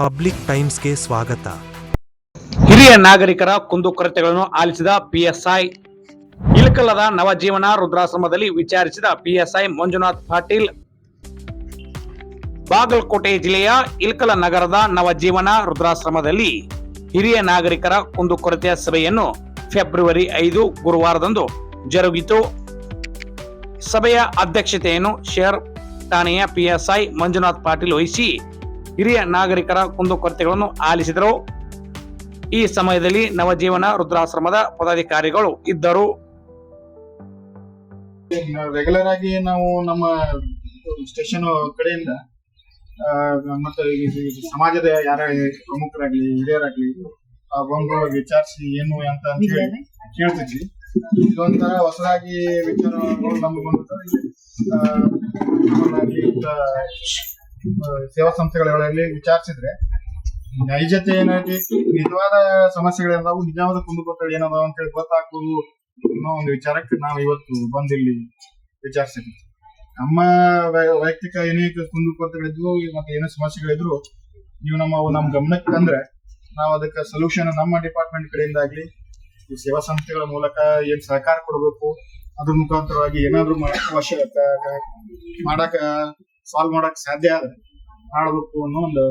Public ಟೈಮ್ಸ್ಗೆ ಸ್ವಾಗತ. ಹಿರಿಯ ನಾಗರಿಕರ ಕುಂದುಕೊರತೆಗಳನ್ನು ಆಲಿಸಿದ ಪಿಎಸ್ಐ ಇಳಕಲ್ಲದ ನವಜೀವನ ರುದ್ರಾಶ್ರಮದಲ್ಲಿ ವಿಚಾರಿಸಿದ ಪಿಎಸ್ಐ ಮಂಜುನಾಥ್ ಪಾಟೀಲ್, ಬಾಗಲಕೋಟೆ ಜಿಲ್ಲೆಯ ಇಲ್ಕಲ ನಗರದ ನವಜೀವನ ರುದ್ರಾಶ್ರಮದಲ್ಲಿ ಹಿರಿಯ ನಾಗರಿಕರ ಕುಂದುಕೊರತೆಯ ಸಭೆಯನ್ನು ಫೆಬ್ರವರಿ ಐದು ಗುರುವಾರದಂದು ಜರುಗಿತು. ಸಭೆಯ ಅಧ್ಯಕ್ಷತೆಯನ್ನು ಶೇರ್ ಠಾಣೆಯ ಪಿಎಸ್ಐ ಮಂಜುನಾಥ್ ಪಾಟೀಲ್ ವಹಿಸಿ ಹಿರಿಯ ನಾಗರಿಕರ ಕುಂದುಕೊರತೆಗಳನ್ನು ಆಲಿಸಿದರು. ಈ ಸಮಯದಲ್ಲಿ ನವಜೀವನ ರುದ್ರಾಶ್ರಮದ ಪದಾಧಿಕಾರಿಗಳು ಇದ್ದರು. ರೆಗ್ಯುಲರ್ ಆಗಿ ನಾವು ನಮ್ಮ ಸ್ಟೇಷನ್ ಕಡೆಯಿಂದ ಆ, ಮತ್ತೆ ಸಮಾಜದ ಯಾರ ಪ್ರಮುಖರಾಗ್ಲಿ ಹಿರಿಯರಾಗ್ಲಿ ಆ, ಬಂದು ವಿಚಾರಿಸಿ ಏನು ಅಂತ ಅಂತ ಹೇಳಿ ಕೇಳ್ತಿದ್ವಿ. ಇದೊಂಥರ ಹೊಸದಾಗಿ ವಿಚಾರಗಳು ನಮ್ಗೆ ಆ, ಸೇವಾ ಸಂಸ್ಥೆಗಳಲ್ಲಿ ವಿಚಾರಿಸಿದ್ರೆ ನೈಜತೆ ಏನಾಗಿ ನಿಜವಾದ ಸಮಸ್ಯೆಗಳೆಲ್ಲವೂ ನಿಜವಾದ ಕುಂದುಕೊರತೆಗಳು ಏನದಾವ ಅಂತ ಹೇಳಿ ಗೊತ್ತಾಗ್ಬೋದು ಅನ್ನೋ ಒಂದು ವಿಚಾರಕ್ಕೆ ನಾವು ಇವತ್ತು ಬಂದಿಲ್ಲಿ ವಿಚಾರಿಸಿದ್ವಿ. ನಮ್ಮ ವೈಯಕ್ತಿಕ ಏನೇ ಕುಂದುಕೊರತೆಗಳಿದ್ವು ಮತ್ತೆ ಏನೇ ಸಮಸ್ಯೆಗಳಿದ್ರು, ನೀವು ನಮ್ಮ ನಮ್ಮ ಗಮನಕ್ಕೆ ತಂದ್ರೆ ನಾವು ಅದಕ್ಕೆ ಸೊಲ್ಯೂಷನ್ ನಮ್ಮ ಡಿಪಾರ್ಟ್ಮೆಂಟ್ ಕಡೆಯಿಂದ ಆಗ್ಲಿ ಸೇವಾ ಸಂಸ್ಥೆಗಳ ಮೂಲಕ ಏನ್ ಸಹಕಾರ ಕೊಡಬೇಕು, ಅದ್ರ ಮುಖಾಂತರವಾಗಿ ಏನಾದ್ರು ಮಾಡಕ್ ಅವಶ್ಯಕ ಮಾಡಕ್ ಸಾಲ್ವ್ ಮಾಡಕ್ ಸಾಧ್ಯ ಆದ್ರೆ ಮಾಡಬೇಕು ಅನ್ನೋ ಒಂದು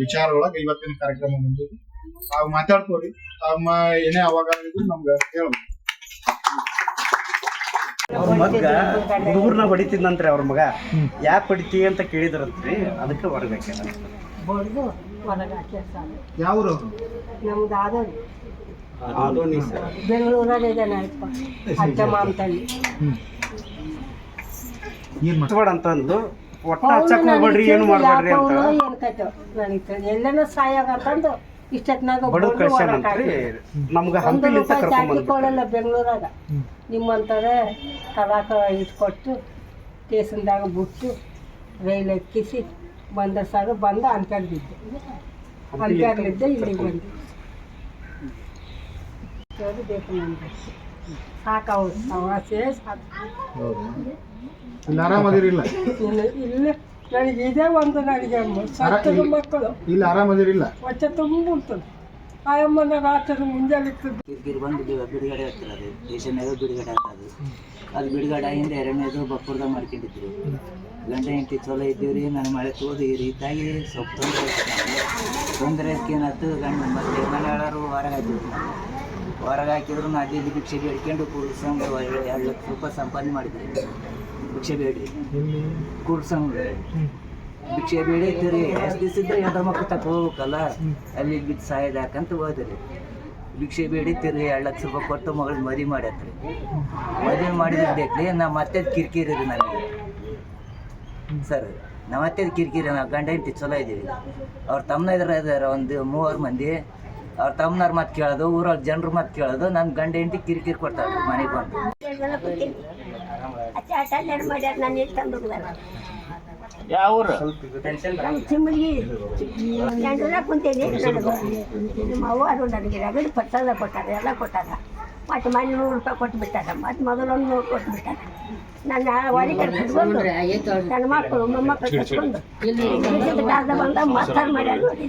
ವಿಚಾರ ಒಳಗೆ ಇವತ್ತಿನ ಕಾರ್ಯಕ್ರಮ ಮುಂದೆ ತಾವು ಮಾತಾಡ್ಕೊಡಿ ತಮ್ಮ ಏನೇ ಅವಾಗ ಇದ್ರು ನಮ್ಗೆ ಹೇಳ್ಬೇಕು ಅವ್ರ ಮಗ ಹುಡುಗರ್ನ ಹೊಡಿತಿದ್ನಂತ್ರಿ ಅವ್ರ ಮಗ ಯಾಕೆ ಹೊಡಿತಿ ಅಂತ ಕೇಳಿದ್ರಂತ್ರಿ ಅದಕ್ಕೆ ಹೊರಬೇಕಲ್ಲ ಬಡ್ದು ಹೊರಗೆ ನಮ್ದು ಆದೋನಿ ಬೆಂಗಳೂರಲ್ಲಿ ಇದ್ದಾನೆ ಅಪ್ಪ ಅತ್ತೆ ಮಾಮತಲ್ಲಿ ಏನ್ ಅಂತಂದು ಒಟ್ಟ ಹಚ್ಚಕ್ ಹೋಗ್ಬೇಡ್ರಿ ಏನು ಮಾಡ್ಬೇಡ್ರಿ ಅಂತ. ಎಲ್ಲನೂ ಸಾಯಾಗಂತಂದು ಇಷ್ಟೊತ್ನಾಗ ಕಳ್ಸ್ಯಾನಂತ್ರಿ ನಮ್ಗ ಹಂಪಿಲಿಂದ ಕೊಡಲ್ಲ ಬೆಂಗಳೂರಾಗ. ನಿಮ್ಮಂತಾರೆ ತರಾಕ ಇಟ್ಕೊಟ್ಟು ಸ್ಟೇಷನ್ದಾಗ ಬಿಟ್ಟು ರೈಲ್ ಎಕ್ಕಿಸಿ ಬಂದ ಸಾಗ ಬಂದು ಅನ್ಕಂಡಿದ್ದೆ ಅನ್ಕಂಡಿದ್ದೆ ಇಲ್ಲಿಗೆ ಬಂದು. ಬೇಕು ನನಗೆ. ಸಾಕಾವು ಸಾಕು. ಇಲ್ಲಿ ಆರಾಮದಿರಿಲ್ಲ ಇಲ್ಲ ಇಲ್ಲ. ನನಗೆ ಇದೇ ಒಂದು ನನಗೆ ಸತ್ತದ ಮಕ್ಕಳು. ಇಲ್ಲಿ ಆರಾಮದಿರಿಲ್ಲ ಹೊಟ್ಟೆ ತುಂಬ ರಾತ್ರಿ ಮುಂಜಾನೆ ಇರ್ತದೆ ಕಿರಿಕಿರಿ ಬಂದು ಬಿ- ಬಿಡುಗಡೆ ಸ್ಟೇಷನ್ನಾಗ ಬಿಡುಗಡೆ ಆಗ್ತದೆ ಅದು. ಬಿಡುಗಡೆ ಆಗಿಂದ ಎರಡನೇದು ಬಪ್ಪುರ್ದಾಗ ಮಾಡ್ಕೊಂಡಿದ್ರು. ಗಂಡ ಹೆಂಡತಿ ಚಲೋ ಇದ್ದೀವ್ರಿ ನನ್ನ ಮಳೆ ತೋದು ಈ ರೀತಿಯಾಗಿ ಸ್ವಲ್ಪ ತೊಂದರೆ ಆಯ್ತು. ತೊಂದರೆ ಏನಾಯ್ತು? ಗಂಡ ಮತ್ತೆ ಮನೆಯವರು ಹೊರಗೆ ಹಾಕಿದ್ರು ಹೊರಗೆ ಹಾಕಿದ್ರು ಅಲ್ಲಿ ಇಲ್ಲಿ ಭಿಕ್ಷೆ ಬೇಡ್ಕೊಂಡು ಕುಡ್ಸಂಗ ಎರಡು ಲಕ್ಷ ರೂಪಾಯಿ ಸಂಪಾದನೆ ಮಾಡಿದ್ರಿ ಭಿಕ್ಷೆ ಬೇಡಿ. ಕುಡ್ಸಂಗ ಭಿಕ್ಷೆ ಬೇಡಿ ತಿರಿ ಎಷ್ಟು ದಿವಸ ಇದ್ರೆ ಹೆಣ್ಣು ಮಕ್ಕಳು ತಕ್ಕ ಹೋಗ್ಬೇಕಲ್ಲ ಅಲ್ಲಿ ಬಿದ್ದು ಸಾಯದ ಹಾಕಂತ ಹೋದ್ರಿ. ಭಿಕ್ಷೆ ಬೇಡಿ ತಿರ್ಗಿ ಎರಡು ಲಕ್ಷ ರೂಪಾಯಿ ಕೊಟ್ಟು ಮಗಳು ಮದುವೆ ಮಾಡತ್ರಿ ಮದುವೆ ಮಾಡಿದ್ರಿ ನಾ ಮತ್ತೆ ಕಿರಿಕಿರಿ ರೀ ನನಗೆ ಸರ್ ನಾವು ಮತ್ತೆ ಕಿರಿಕಿರಿ ನಾವು ಗಂಡ ಹೆಂಡತಿ ಚಲೋ ಇದ್ದೀವಿ ಅವ್ರ ತಮ್ಮನ ಇದ್ರ ಇದಾರೆ ಒಂದು ಮೂವರು ಮಂದಿ. ಅವ್ರ ತಮ್ಮನವ್ರ ಮಾತು ಕೇಳೋದು ಊರೊಳಗೆ ಜನರ ಮಾತು ಕೇಳೋದು ನನ್ನ ಗಂಡ ಹೆಂಡತಿ ಕಿರಿಕಿರಿ ಕೊಡ್ತಾರೆ ಮನೆಗೆ ಬಂದು. ಯಾವ ಊರು? ಗಂಟಲ ಕುಂತೇನೆ. ನಮ್ಮ ಅವ್ವ ಅದು ನನಗೆ ರಗಡ್ ಪಟ್ಟದ ಕೊಟ್ಟಾರ ಎಲ್ಲ ಕೊಟ್ಟಾರ. ಮತ್ತು ಮನೆ ನೂರು ರೂಪಾಯಿ ಕೊಟ್ಟು ಬಿಟ್ಟಾರ ಮತ್ತು ಮೊದಲೊಂದು ನೂರು ಕೊಟ್ಟು ಬಿಟ್ಟಾರ ನನ್ನ ಹೊರಗೆ ಕಟ್ಕೊಂಡು ನನ್ನ ಮಕ್ಕಳು ಮೊಮ್ಮಕ್ಕಳು ಕರ್ಕೊಂಡು ಕಾಲದ ಬಂದ ಮಾತಾಡ್ ಮಾಡ್ಯಾರ ನೋಡಿ.